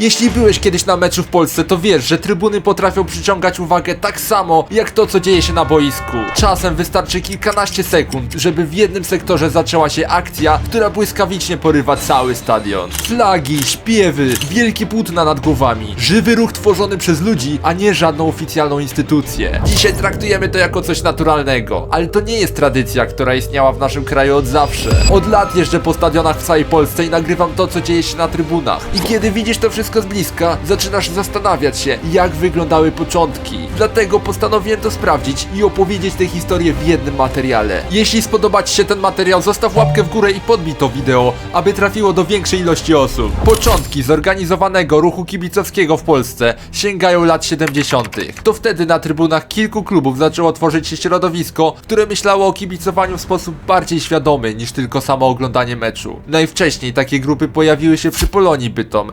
Jeśli byłeś kiedyś na meczu w Polsce, to wiesz, że trybuny potrafią przyciągać uwagę tak samo, jak to, co dzieje się na boisku. Czasem wystarczy kilkanaście sekund, żeby w jednym sektorze zaczęła się akcja, która błyskawicznie porywa cały stadion. Flagi, śpiewy, wielkie płótna nad głowami, żywy ruch tworzony przez ludzi, a nie żadną oficjalną instytucję. Dzisiaj traktujemy to jako coś naturalnego, ale to nie jest tradycja, która istniała w naszym kraju od zawsze. Od lat jeżdżę po stadionach w całej Polsce i nagrywam to, co dzieje się na trybunach. I kiedy widzisz to wszystko z bliska, zaczynasz zastanawiać się, jak wyglądały początki. Dlatego postanowiłem to sprawdzić i opowiedzieć tę historię w jednym materiale. Jeśli spodoba Ci się ten materiał, zostaw łapkę w górę i podbij to wideo, aby trafiło do większej ilości osób. Początki zorganizowanego ruchu kibicowskiego w Polsce sięgają lat 70. To wtedy na trybunach kilku klubów zaczęło tworzyć się środowisko, które myślało o kibicowaniu w sposób bardziej świadomy niż tylko samo oglądanie meczu. Najwcześniej takie grupy pojawiły się przy Polonii Bytom,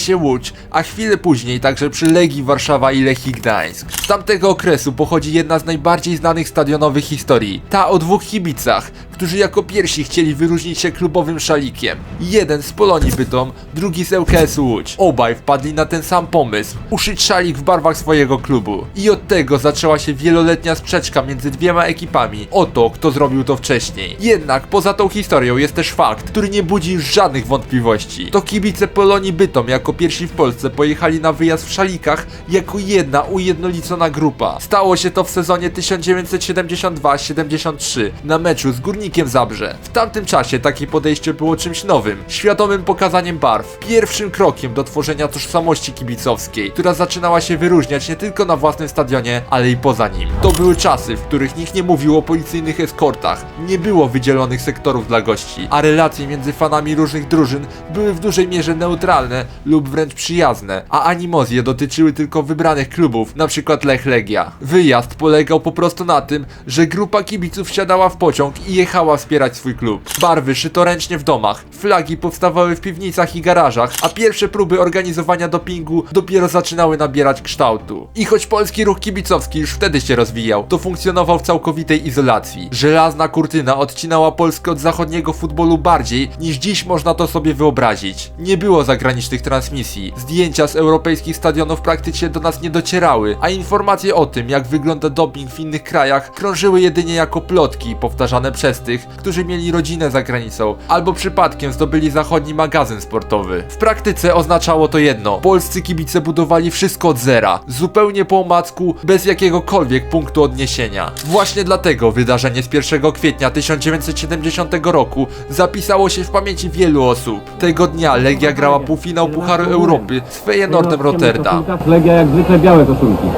ŁKS-ie Łódź, a chwilę później także przy Legii Warszawa i Lechii Gdańsk. Z tamtego okresu pochodzi jedna z najbardziej znanych stadionowych historii. Ta o dwóch kibicach, którzy jako pierwsi chcieli wyróżnić się klubowym szalikiem. Jeden z Polonii Bytom, drugi z ŁKS Łódź. Obaj wpadli na ten sam pomysł, uszyć szalik w barwach swojego klubu. I od tego zaczęła się wieloletnia sprzeczka między dwiema ekipami o to, kto zrobił to wcześniej. Jednak poza tą historią jest też fakt, który nie budzi żadnych wątpliwości. To kibice Polonii Bytom jako pierwsi w Polsce pojechali na wyjazd w szalikach jako jedna ujednolicona grupa. Stało się to w sezonie 1972-73 na meczu z Górnikiem Zabrze. W tamtym czasie takie podejście było czymś nowym, świadomym pokazaniem barw, pierwszym krokiem do tworzenia tożsamości kibicowskiej, która zaczynała się wyróżniać nie tylko na własnym stadionie, ale i poza nim. To były czasy, w których nikt nie mówił o policyjnych eskortach, nie było wydzielonych sektorów dla gości, a relacje między fanami różnych drużyn były w dużej mierze neutralne lub wręcz przyjazne, a animozje dotyczyły tylko wybranych klubów, np. Lech Legia. Wyjazd polegał po prostu na tym, że grupa kibiców wsiadała w pociąg i jechała wspierać swój klub. Barwy szyto ręcznie w domach, flagi powstawały w piwnicach i garażach, a pierwsze próby organizowania dopingu dopiero zaczynały nabierać kształtu. I choć polski ruch kibicowski już wtedy się rozwijał, to funkcjonował w całkowitej izolacji. Żelazna kurtyna odcinała Polskę od zachodniego futbolu bardziej niż dziś można to sobie wyobrazić. Nie było zagranicznych transmisji, zdjęcia z europejskich stadionów praktycznie do nas nie docierały, a informacje o tym, jak wygląda doping w innych krajach, krążyły jedynie jako plotki powtarzane przez tych, którzy mieli rodzinę za granicą, albo przypadkiem zdobyli zachodni magazyn sportowy. W praktyce oznaczało to jedno: polscy kibice budowali wszystko od zera, zupełnie po omacku, bez jakiegokolwiek punktu odniesienia. Właśnie dlatego wydarzenie z 1 kwietnia 1970 roku zapisało się w pamięci wielu osób. Tego dnia Legia grała półfinał Pucharu Europy z Feyenoordem Rotterdam. Legia jak zwykle białe koszulki.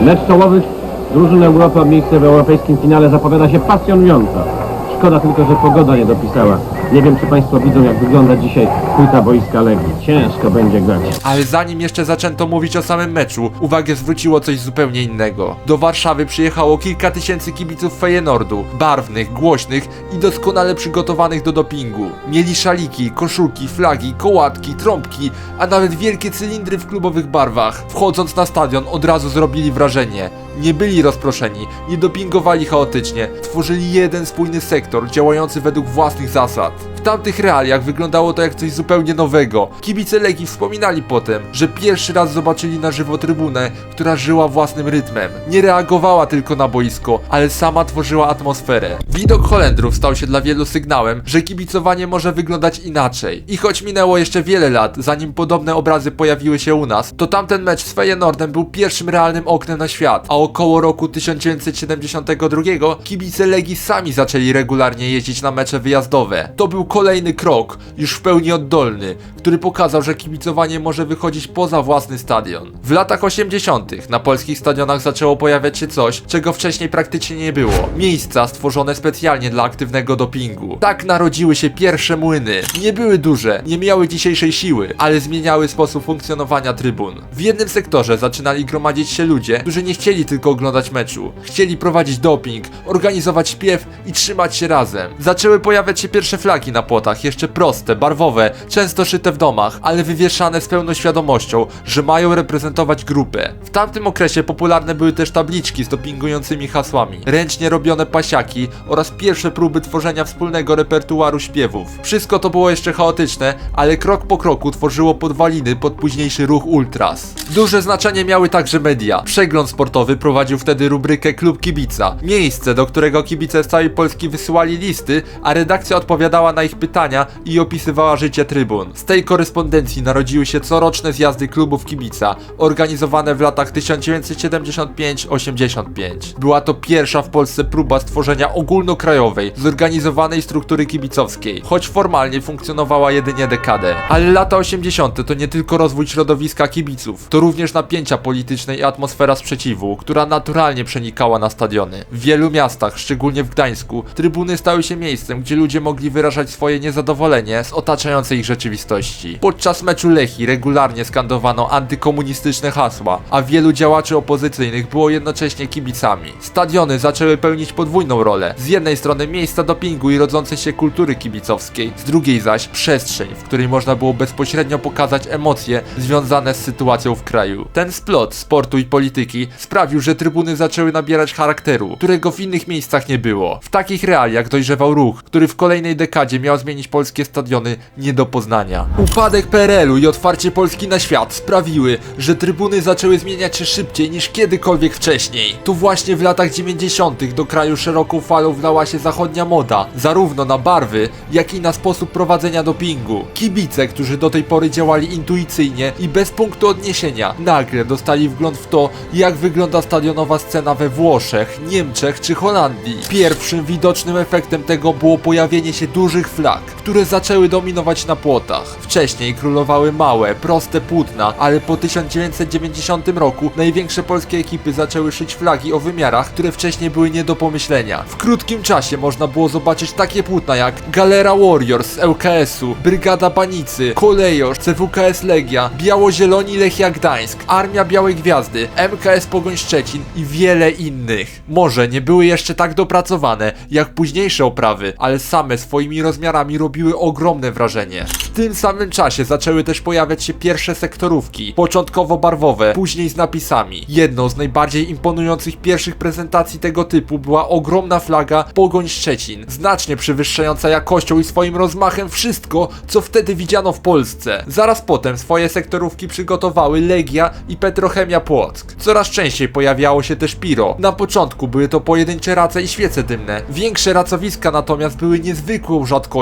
Mecz czołowych drużyn Europy o miejsce w europejskim finale zapowiada się pasjonująco. Szkoda tylko, że pogoda nie dopisała. Nie wiem, czy Państwo widzą, jak wygląda dzisiaj płyta boiska Legii. Ciężko będzie grać. Ale zanim jeszcze zaczęto mówić o samym meczu, uwagę zwróciło coś zupełnie innego. Do Warszawy przyjechało kilka tysięcy kibiców Feyenoordu, barwnych, głośnych i doskonale przygotowanych do dopingu. Mieli szaliki, koszulki, flagi, kołatki, trąbki, a nawet wielkie cylindry w klubowych barwach. Wchodząc na stadion od razu zrobili wrażenie. Nie byli rozproszeni, nie dopingowali chaotycznie, tworzyli jeden spójny sektor działający według własnych zasad. Tamtych realiach wyglądało to jak coś zupełnie nowego. Kibice Legii wspominali potem, że pierwszy raz zobaczyli na żywo trybunę, która żyła własnym rytmem. Nie reagowała tylko na boisko, ale sama tworzyła atmosferę. Widok Holendrów stał się dla wielu sygnałem, że kibicowanie może wyglądać inaczej. I choć minęło jeszcze wiele lat, zanim podobne obrazy pojawiły się u nas, to tamten mecz z Feyenoordem był pierwszym realnym oknem na świat, a około roku 1972 kibice Legii sami zaczęli regularnie jeździć na mecze wyjazdowe. To był kolejny krok, już w pełni oddolny, który pokazał, że kibicowanie może wychodzić poza własny stadion. W latach 80. na polskich stadionach zaczęło pojawiać się coś, czego wcześniej praktycznie nie było. Miejsca stworzone specjalnie dla aktywnego dopingu. Tak narodziły się pierwsze młyny. Nie były duże, nie miały dzisiejszej siły, ale zmieniały sposób funkcjonowania trybun. W jednym sektorze zaczynali gromadzić się ludzie, którzy nie chcieli tylko oglądać meczu. Chcieli prowadzić doping, organizować śpiew i trzymać się razem. Zaczęły pojawiać się pierwsze flagi na płotach, jeszcze proste, barwowe, często szyte w domach, ale wywieszane z pełną świadomością, że mają reprezentować grupę. W tamtym okresie popularne były też tabliczki z dopingującymi hasłami, ręcznie robione pasiaki oraz pierwsze próby tworzenia wspólnego repertuaru śpiewów. Wszystko to było jeszcze chaotyczne, ale krok po kroku tworzyło podwaliny pod późniejszy ruch ultras. Duże znaczenie miały także media. Przegląd sportowy prowadził wtedy rubrykę Klub Kibica, miejsce, do którego kibice z całej Polski wysyłali listy, a redakcja odpowiadała na ich pytania i opisywała życie trybun. Z tej korespondencji narodziły się coroczne zjazdy klubów kibica, organizowane w latach 1975-85. Była to pierwsza w Polsce próba stworzenia ogólnokrajowej, zorganizowanej struktury kibicowskiej, choć formalnie funkcjonowała jedynie dekadę. Ale lata 80. to nie tylko rozwój środowiska kibiców, to również napięcia polityczne i atmosfera sprzeciwu, która naturalnie przenikała na stadiony. W wielu miastach, szczególnie w Gdańsku, trybuny stały się miejscem, gdzie ludzie mogli wyrażać swoje niezadowolenie z otaczającej ich rzeczywistości. Podczas meczu Lechi regularnie skandowano antykomunistyczne hasła, a wielu działaczy opozycyjnych było jednocześnie kibicami. Stadiony zaczęły pełnić podwójną rolę. Z jednej strony miejsca dopingu i rodzącej się kultury kibicowskiej, z drugiej zaś przestrzeń, w której można było bezpośrednio pokazać emocje związane z sytuacją w kraju. Ten splot sportu i polityki sprawił, że trybuny zaczęły nabierać charakteru, którego w innych miejscach nie było. W takich realiach dojrzewał ruch, który w kolejnej dekadzie miał zmienić polskie stadiony nie do poznania. Upadek PRL-u i otwarcie Polski na świat sprawiły, że trybuny zaczęły zmieniać się szybciej niż kiedykolwiek wcześniej. Tu właśnie w latach 90. do kraju szeroką falą wlała się zachodnia moda, zarówno na barwy, jak i na sposób prowadzenia dopingu. Kibice, którzy do tej pory działali intuicyjnie i bez punktu odniesienia, nagle dostali wgląd w to, jak wygląda stadionowa scena we Włoszech, Niemczech czy Holandii. Pierwszym widocznym efektem tego było pojawienie się dużych flag, które zaczęły dominować na płotach. Wcześniej królowały małe, proste płótna, ale po 1990 roku największe polskie ekipy zaczęły szyć flagi o wymiarach, które wcześniej były nie do pomyślenia. W krótkim czasie można było zobaczyć takie płótna jak Galera Warriors z ŁKS-u, Brygada Banicy, Kolejorz, CWKS Legia, Biało-Zieloni Lechia Gdańsk, Armia Białej Gwiazdy, MKS Pogoń Szczecin i wiele innych. Może nie były jeszcze tak dopracowane jak późniejsze oprawy, ale same swoimi rozmiarami robiły ogromne wrażenie. W tym samym czasie zaczęły też pojawiać się pierwsze sektorówki, początkowo barwowe, później z napisami. Jedną z najbardziej imponujących pierwszych prezentacji tego typu była ogromna flaga Pogoń Szczecin, znacznie przewyższająca jakością i swoim rozmachem wszystko, co wtedy widziano w Polsce. Zaraz potem swoje sektorówki przygotowały Legia i Petrochemia Płock. Coraz częściej pojawiało się też Piro. Na początku były to pojedyncze race i świece dymne. Większe racowiska natomiast były niezwykłą rzadkością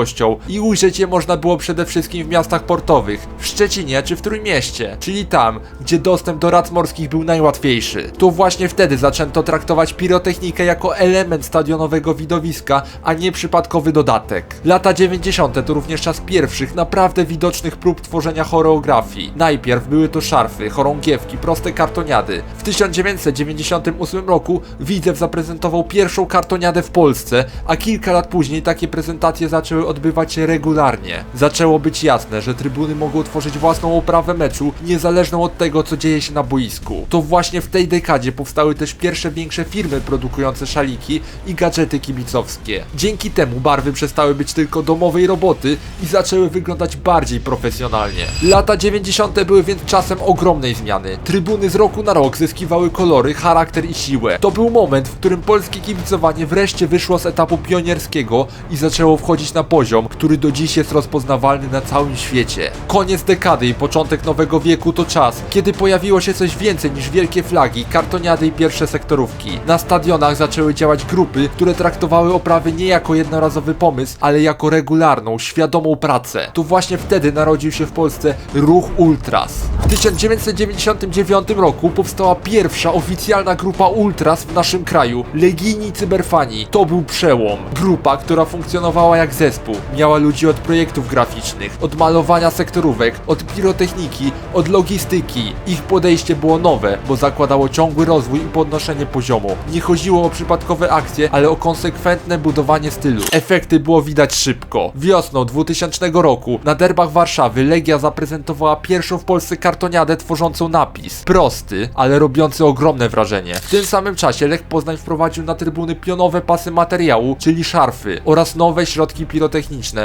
i ujrzeć je można było przede wszystkim w miastach portowych, w Szczecinie czy w Trójmieście, czyli tam, gdzie dostęp do rac morskich był najłatwiejszy. To właśnie wtedy zaczęto traktować pirotechnikę jako element stadionowego widowiska, a nie przypadkowy dodatek. Lata 90. to również czas pierwszych, naprawdę widocznych prób tworzenia choreografii. Najpierw były to szarfy, chorągiewki, proste kartoniady. W 1998 roku Widzew zaprezentował pierwszą kartoniadę w Polsce, a kilka lat później takie prezentacje zaczęły odbywać się regularnie. Zaczęło być jasne, że trybuny mogą tworzyć własną oprawę meczu, niezależną od tego, co dzieje się na boisku. To właśnie w tej dekadzie powstały też pierwsze większe firmy produkujące szaliki i gadżety kibicowskie. Dzięki temu barwy przestały być tylko domowej roboty i zaczęły wyglądać bardziej profesjonalnie. Lata 90. były więc czasem ogromnej zmiany. Trybuny z roku na rok zyskiwały kolory, charakter i siłę. To był moment, w którym polskie kibicowanie wreszcie wyszło z etapu pionierskiego i zaczęło wchodzić na poziom, który do dziś jest rozpoznawalny na całym świecie. Koniec dekady i początek nowego wieku to czas, kiedy pojawiło się coś więcej niż wielkie flagi, kartoniady i pierwsze sektorówki. Na stadionach zaczęły działać grupy, które traktowały oprawy nie jako jednorazowy pomysł, ale jako regularną, świadomą pracę. To właśnie wtedy narodził się w Polsce ruch Ultras. W 1999 roku powstała pierwsza oficjalna grupa Ultras w naszym kraju, Legijni Cyberfani. To był przełom. Grupa, która funkcjonowała jak zespół. Miała ludzi od projektów graficznych, od malowania sektorówek, od pirotechniki, od logistyki. Ich podejście było nowe, bo zakładało ciągły rozwój i podnoszenie poziomu. Nie chodziło o przypadkowe akcje, ale o konsekwentne budowanie stylu. Efekty było widać szybko. Wiosną 2000 roku na derbach Warszawy Legia zaprezentowała pierwszą w Polsce kartoniadę tworzącą napis. Prosty, ale robiący ogromne wrażenie. W tym samym czasie Lech Poznań wprowadził na trybuny pionowe pasy materiału, czyli szarfy, oraz nowe środki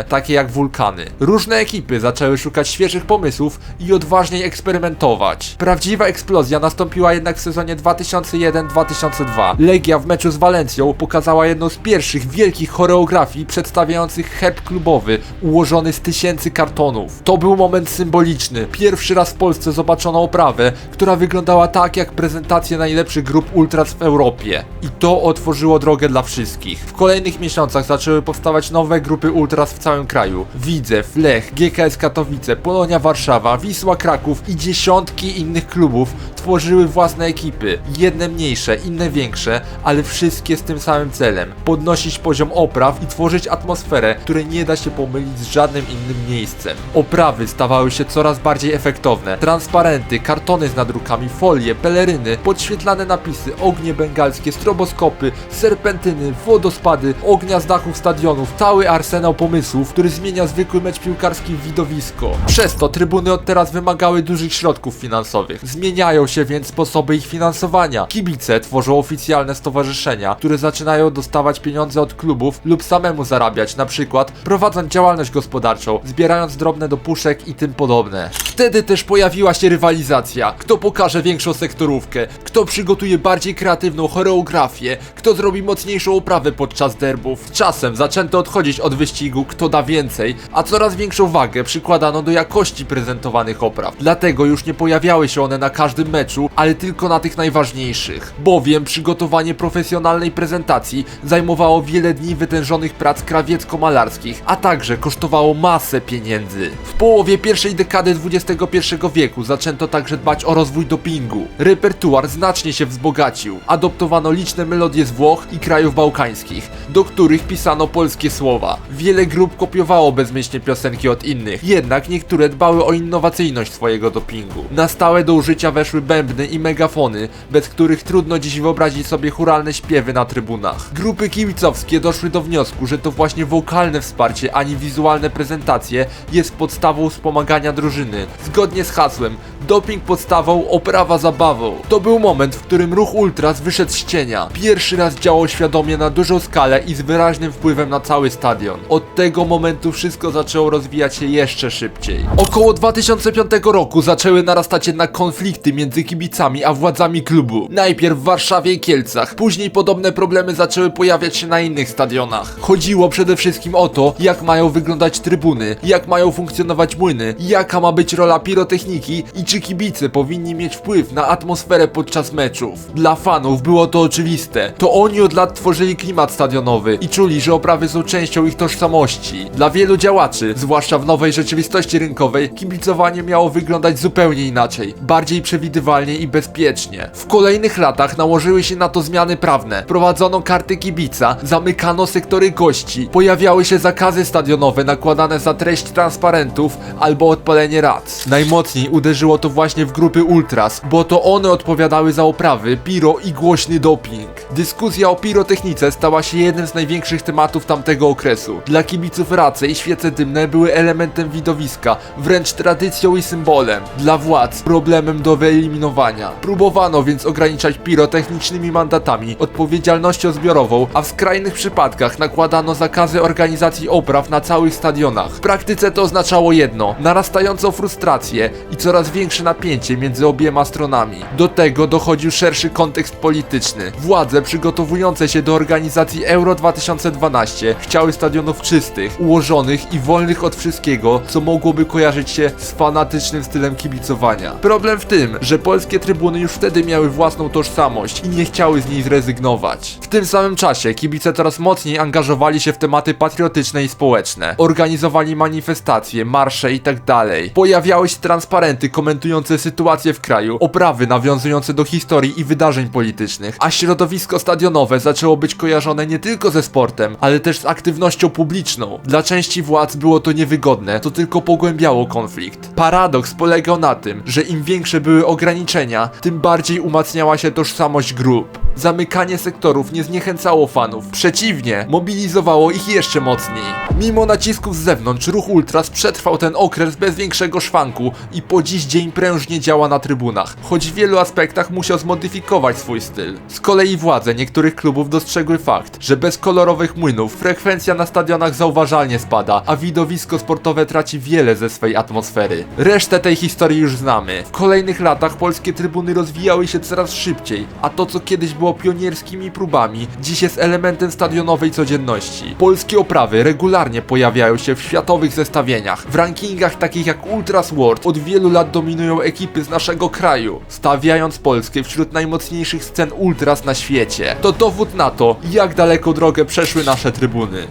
takie jak wulkany. Różne ekipy zaczęły szukać świeżych pomysłów i odważniej eksperymentować. Prawdziwa eksplozja nastąpiła jednak w sezonie 2001-2002. Legia w meczu z Walencją pokazała jedną z pierwszych wielkich choreografii przedstawiających herb klubowy ułożony z tysięcy kartonów. To był moment symboliczny. Pierwszy raz w Polsce zobaczono oprawę, która wyglądała tak jak prezentacje najlepszych grup ultras w Europie. I to otworzyło drogę dla wszystkich. W kolejnych miesiącach zaczęły powstawać nowe grupy ultras w całym kraju. Widzew, Lech, GKS Katowice, Polonia Warszawa, Wisła Kraków i dziesiątki innych klubów tworzyły własne ekipy. Jedne mniejsze, inne większe, ale wszystkie z tym samym celem. Podnosić poziom opraw i tworzyć atmosferę, której nie da się pomylić z żadnym innym miejscem. Oprawy stawały się coraz bardziej efektowne. Transparenty, kartony z nadrukami, folie, peleryny, podświetlane napisy, ognie bengalskie, stroboskopy, serpentyny, wodospady, ognia z dachów stadionów, cały arsenał pomysłów, który zmienia zwykły mecz piłkarski w widowisko. Przez to trybuny od teraz wymagały dużych środków finansowych. Zmieniają się więc sposoby ich finansowania. Kibice tworzą oficjalne stowarzyszenia, które zaczynają dostawać pieniądze od klubów lub samemu zarabiać, na przykład prowadząc działalność gospodarczą, zbierając drobne do puszek i tym podobne. Wtedy też pojawiła się rywalizacja. Kto pokaże większą sektorówkę, kto przygotuje bardziej kreatywną choreografię, kto zrobi mocniejszą oprawę podczas derbów. Czasem zaczęto odchodzić od wyścigu, kto da więcej, a coraz większą wagę przykładano do jakości prezentowanych opraw. Dlatego już nie pojawiały się one na każdym meczu, ale tylko na tych najważniejszych. Bowiem przygotowanie profesjonalnej prezentacji zajmowało wiele dni wytężonych prac krawiecko-malarskich, a także kosztowało masę pieniędzy. W połowie pierwszej dekady XXI wieku zaczęto także dbać o rozwój dopingu. Repertuar znacznie się wzbogacił. Adoptowano liczne melodie z Włoch i krajów bałkańskich, do których pisano polskie słowa. Wiele grup kopiowało bezmyślnie piosenki od innych, jednak niektóre dbały o innowacyjność swojego dopingu. Na stałe do użycia weszły bębny i megafony, bez których trudno dziś wyobrazić sobie churalne śpiewy na trybunach. Grupy kibicowskie doszły do wniosku, że to właśnie wokalne wsparcie, ani wizualne prezentacje jest podstawą wspomagania drużyny. Zgodnie z hasłem Doping podstawą, oprawa zabawą. To był moment, w którym ruch Ultras wyszedł z cienia. Pierwszy raz działał świadomie na dużą skalę i z wyraźnym wpływem na cały stadion. Od tego momentu wszystko zaczęło rozwijać się jeszcze szybciej. Około 2005 roku zaczęły narastać jednak konflikty między kibicami a władzami klubu. Najpierw w Warszawie i Kielcach, później podobne problemy zaczęły pojawiać się na innych stadionach. Chodziło przede wszystkim o to, jak mają wyglądać trybuny, jak mają funkcjonować młyny, jaka ma być rola pirotechniki i czy kibice powinni mieć wpływ na atmosferę podczas meczów. Dla fanów było to oczywiste. To oni od lat tworzyli klimat stadionowy i czuli, że oprawy są częścią ich tożsamości. Dla wielu działaczy, zwłaszcza w nowej rzeczywistości rynkowej, kibicowanie miało wyglądać zupełnie inaczej, bardziej przewidywalnie i bezpiecznie. W kolejnych latach nałożyły się na to zmiany prawne. Prowadzono karty kibica, zamykano sektory gości, pojawiały się zakazy stadionowe nakładane za treść transparentów albo odpalenie rac. Najmocniej uderzyło to właśnie w grupy ultras, bo to one odpowiadały za oprawy, piro i głośny doping. Dyskusja o pirotechnice stała się jednym z największych tematów tamtego okresu. Dla kibiców race i świece dymne były elementem widowiska, wręcz tradycją i symbolem. Dla władz problemem do wyeliminowania. Próbowano więc ograniczać pirotechnicznymi mandatami, odpowiedzialnością zbiorową, a w skrajnych przypadkach nakładano zakazy organizacji opraw na całych stadionach. W praktyce to oznaczało jedno: narastającą frustrację i coraz większe napięcie między obiema stronami. Do tego dochodził szerszy kontekst polityczny. Władze przygotowujące się do organizacji Euro 2012 chciały stadionów czystych, ułożonych i wolnych od wszystkiego, co mogłoby kojarzyć się z fanatycznym stylem kibicowania. Problem w tym, że polskie trybuny już wtedy miały własną tożsamość i nie chciały z niej zrezygnować. W tym samym czasie kibice coraz mocniej angażowali się w tematy patriotyczne i społeczne. Organizowali manifestacje, marsze i tak. Pojawiały się transparenty komentujące sytuację w kraju, oprawy nawiązujące do historii i wydarzeń politycznych, a środowisko stadionowe zaczęło być kojarzone nie tylko ze sportem, ale też z aktywnością publiczną. Dla części władz było to niewygodne, to tylko pogłębiało konflikt. Paradoks polegał na tym, że im większe były ograniczenia, tym bardziej umacniała się tożsamość grup. Zamykanie sektorów nie zniechęcało fanów, przeciwnie, mobilizowało ich jeszcze mocniej. Mimo nacisków z zewnątrz, ruch Ultras przetrwał ten okres bez większego szwanku i po dziś dzień prężnie działa na trybunach, choć w wielu aspektach musiał zmodyfikować swój styl. Z kolei władze niektórych klubów dostrzegły fakt, że bez kolorowych młynów frekwencja na stadionach zauważalnie spada, a widowisko sportowe traci wiele ze swej atmosfery. Resztę tej historii już znamy. W kolejnych latach polskie trybuny rozwijały się coraz szybciej, a to co kiedyś było pionierskimi próbami, dziś jest elementem stadionowej codzienności. Polskie oprawy regularnie pojawiają się w światowych zestawieniach. W rankingach takich jak Ultras World od wielu lat dominują ekipy z naszego kraju, stawiając Polskę wśród najmocniejszych scen ultras na świecie. To dowód na to, jak daleko drogę przeszły nasze trybuny.